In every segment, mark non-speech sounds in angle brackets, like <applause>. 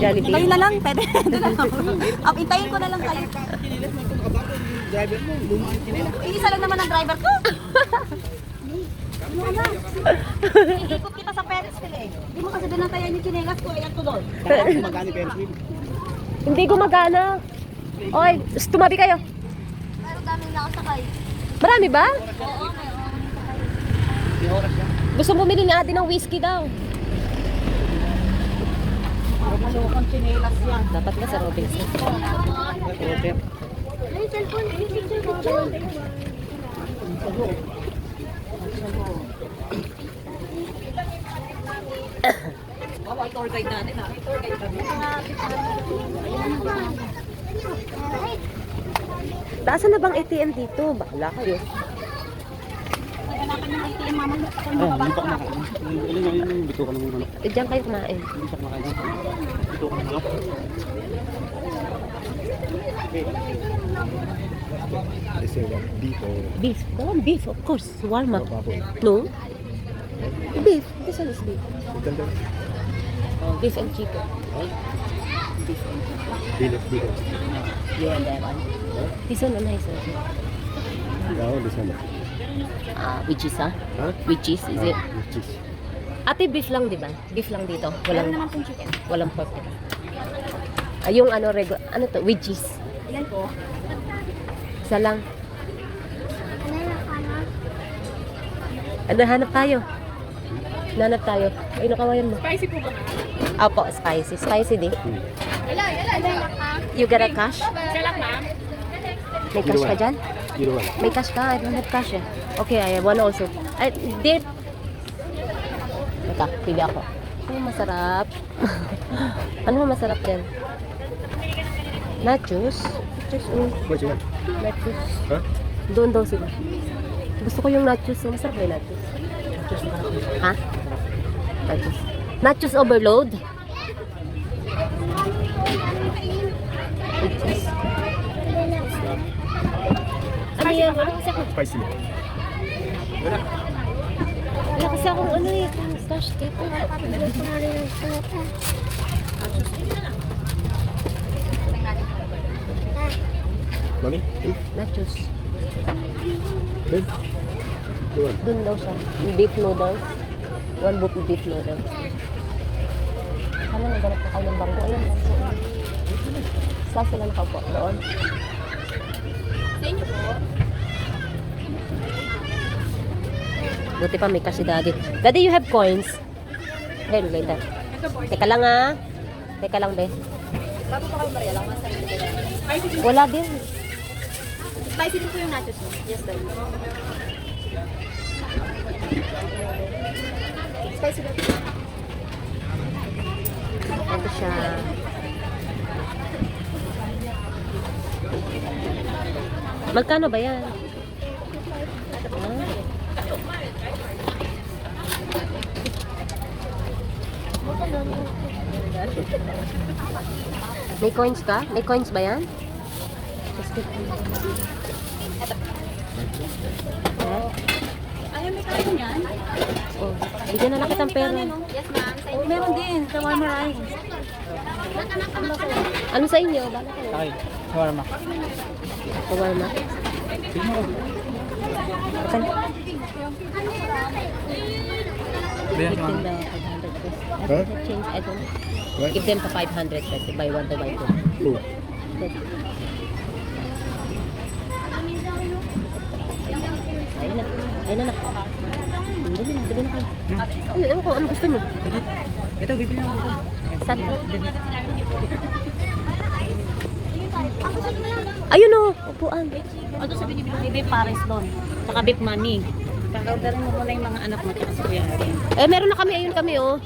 Jollibee. Kayo na lang, pwede. <laughs> Ito na lang. Up, intayin ko na lang kayo. Driver mo, lumaan kinila. Eh, isa lang naman ang driver ko. Ano na? Iikot kita sa Ferris wheel eh. Hindi mo kasi dinantayan yung chinelas ko. Ayan tuloy. Baka magani Ferris wheel. Hindi gumagana. Oy, tumabi kayo. Pero daming nakasakay. Marami ba? Oo, may May oras yan. Gusto bumili ni ate ng whiskey daw. Malukang chinelas yan. Dapat nga sa Robinson. Order. Ay, cellphone. Ay, picture, picture. Bawa, tour guide natin ha. Tour guide kami. Taasan na bang ATM dito? Bahala kayo. Ng ATM mama. Ako Ah. Ano nga yun, bito lang muna. Eh, diyan kayo kumain. Hindi siya kumakain. Bito ka lang muna. This is what beef or Beef. On, beef, of course. Warm up. No? Beef. This one is beef. Ito daw. Beef and chicken. Bilis, bilis. Yeah, that one. This one, nice one. Ikaw, this one. Ah, which is, ah? Ha? Which is, is it? Ah, cheese. Ate, beef lang, di ba? Beef lang dito. Meron Walang, naman pong chicken. walang pork. diba? Ah, yung ano, regular, ano to? Cheese. Ilan po? Isa lang. Ano, hanap tayo? Hanap tayo. Ay, nakawayan mo. Spicy po ba? Apo, spicy. Spicy di. Hmm. You got a cash? Salak ma'am. May cash ka dyan? May cash ka? I don't have cash eh. Okay, I have one also. Ay, dip. Teka, pili ako. Ano masarap? <laughs> ano masarap dyan? Nachos? Nachos, mm. What you? Nachos. Ha? Doon daw sila. Gusto ko yung nachos. Masarap ba yung nachos? Nachos? Ha? Nachos. Nachos overload? Cheese. Ano yan? Spicy. Wala kasi akong ano eh. Cash dito. Mami? Hmm? Nachos. Hmm? Zero one. Doon daw siya. Beef noodles. One book beef noodles. Ano naghanap na kayo ng bangko? Ayan. Sa sila nakaupo doon. Sa inyo po? Buti pa may kasi daddy. Daddy, you have coins? Here, later. Teka lang ah. Teka lang, be. Bago pa kayo Maria lang. Wala din. Spicy po po yung nachos mo. Yes, sir. Spicy po. Ito siya. Magkano ba yan? Ah. May coins ka? May coins ba yan? Just. Eh? Ayaw, may kain yan? Oh, bigyan na lang kitang pera. Yes, ma'am. Sa inyo. meron din. Shawarma rice. Ano sa inyo? Bala kayo. Ay, shawarma. Shawarma. Saan? Ayan, Give them the 500 pesos. I don't change. I don't. What? Give them the 500 pesos. Buy one, to buy two. Two. Ayun na. Ayun na na. Dali na, dali na kayo. Ay, ewan ko, ano gusto mo? Ito, bibili ako. Saan? Ayun o, upuan. Ano sabi ni Bibi Pares doon? Saka beef money. Kaka-orderin mo muna yung mga anak mo. Eh, meron na kami. Ayun kami, oh.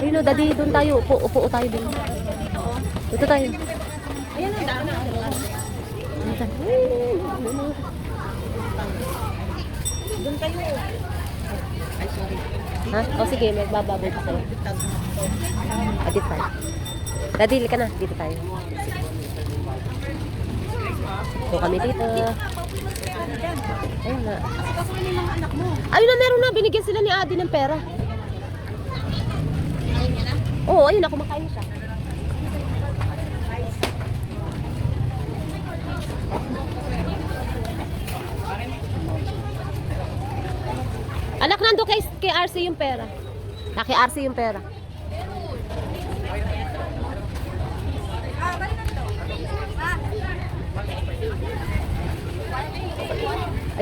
Ayun o, daddy, doon tayo. Upo, upo tayo doon. Dito tayo. Ayan daan na. Dito tayo. Doon kayo. Ay, sorry. Ha? O sige, magbababay pa sa'yo. Ah, dito tayo. Daddy, ka na. Dito tayo. So kami dito. Ayun na. Ayun na, meron na. Binigyan sila ni Adi ng pera. Oo, ayun na, kumakain siya. Anak, nando kay, kay RC yung pera. Na kay RC yung pera.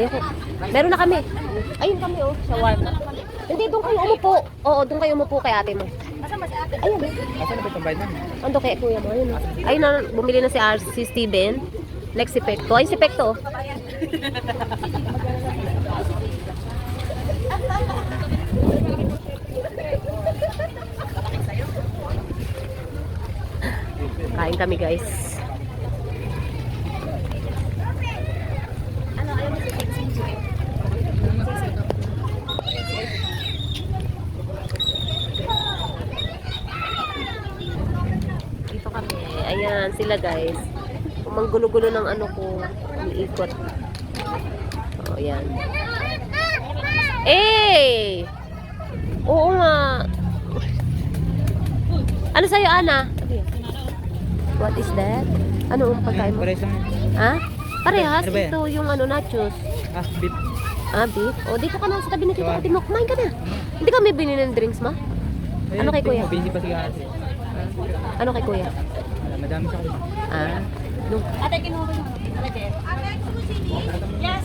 Ayoko. Meron na kami. Ayun kami, oh. sa Shawarma. Hindi, doon kayo umupo. Oo, doon kayo umupo kay ate mo. Ayun. Asan na ba itong bayad namin? Ando kay kuya mo. Ayun. oh. Ayun na, bumili na si RC, si Steven. Next si Pekto. Ay, si Pekto. oh. Kain kami guys. Dito kami. Ayan, sila guys. Manggulo-gulo ng ano ko. Umiikot. Oh, ayan. Eh! Oo nga. Ano sa'yo, Ana? What is that? Ano ang pagkain mo? Parehas. Ha? Parehas? Ano yan? Ito yung ano, nachos. Ah, beef. Ah, beef? O, dito ka na sa tabi ni Tito Ate mo. Kumain ka na. Hindi kami binili ng drinks, ma? Ayun, Ano kay kuya? Ano kay kuya? Madami sa kanila. Ah, no. Ate, kinuha mo. Ate, Jen. Yes.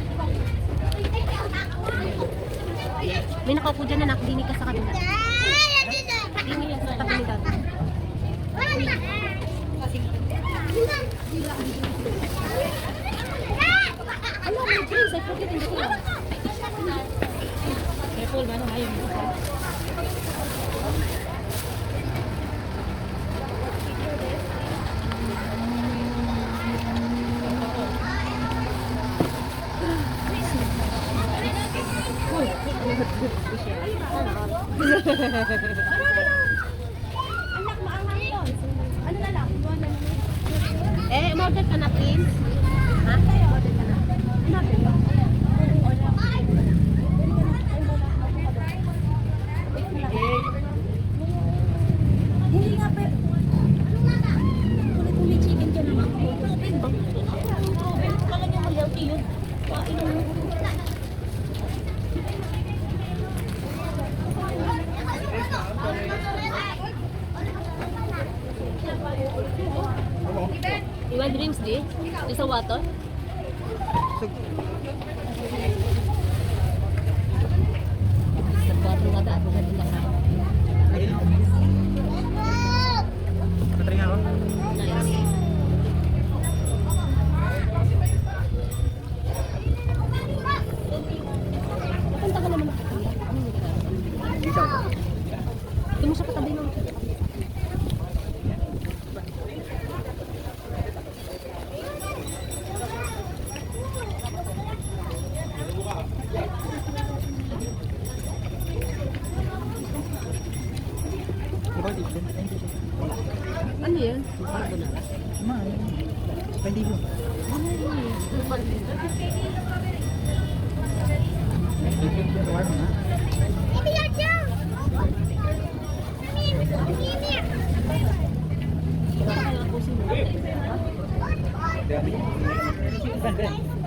Yeah.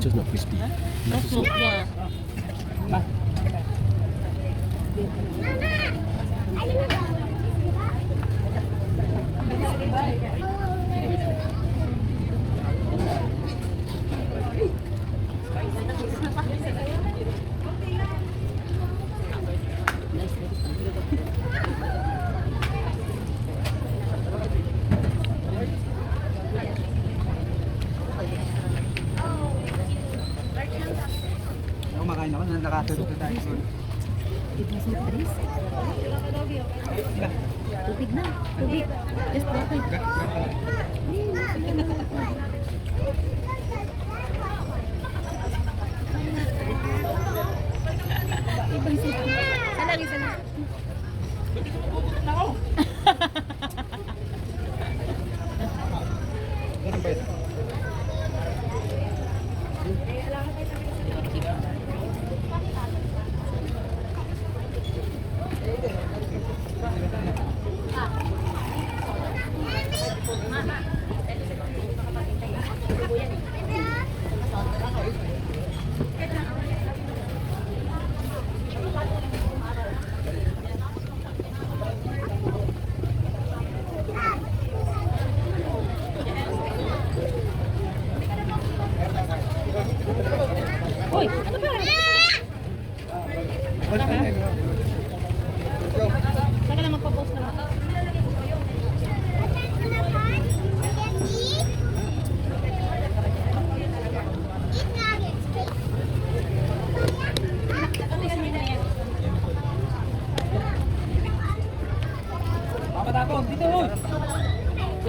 Just not crispy. The soup, yeah. Kumakain ako, nakatulog na tayo. Tubig na. Tubig. Just water.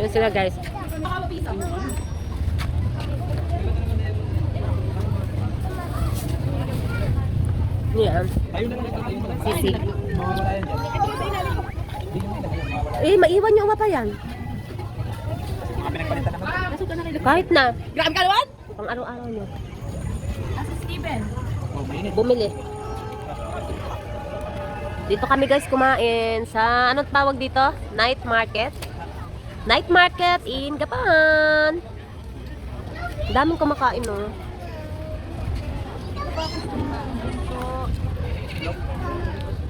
Yun sila guys. Sisig. Dyan. Eh, maiwan niyo pa yan. Kahit na. Grabe ka naman! Pang araw-araw niyo. Oh, mainit. Bumili. Dito kami guys kumain sa, anong tawag dito? Night market. Night market in Gapan. Daming kumakain no.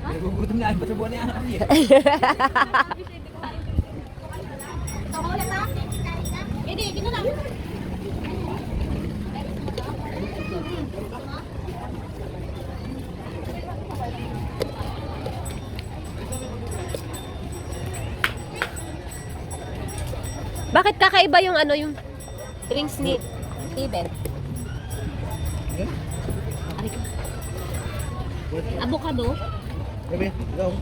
Nagugutom na, ba't sa buwan <laughs> na yan? Hindi, dito na. Bakit kakaiba yung ano yung drinks ni Steven? Avocado. Gabi, go.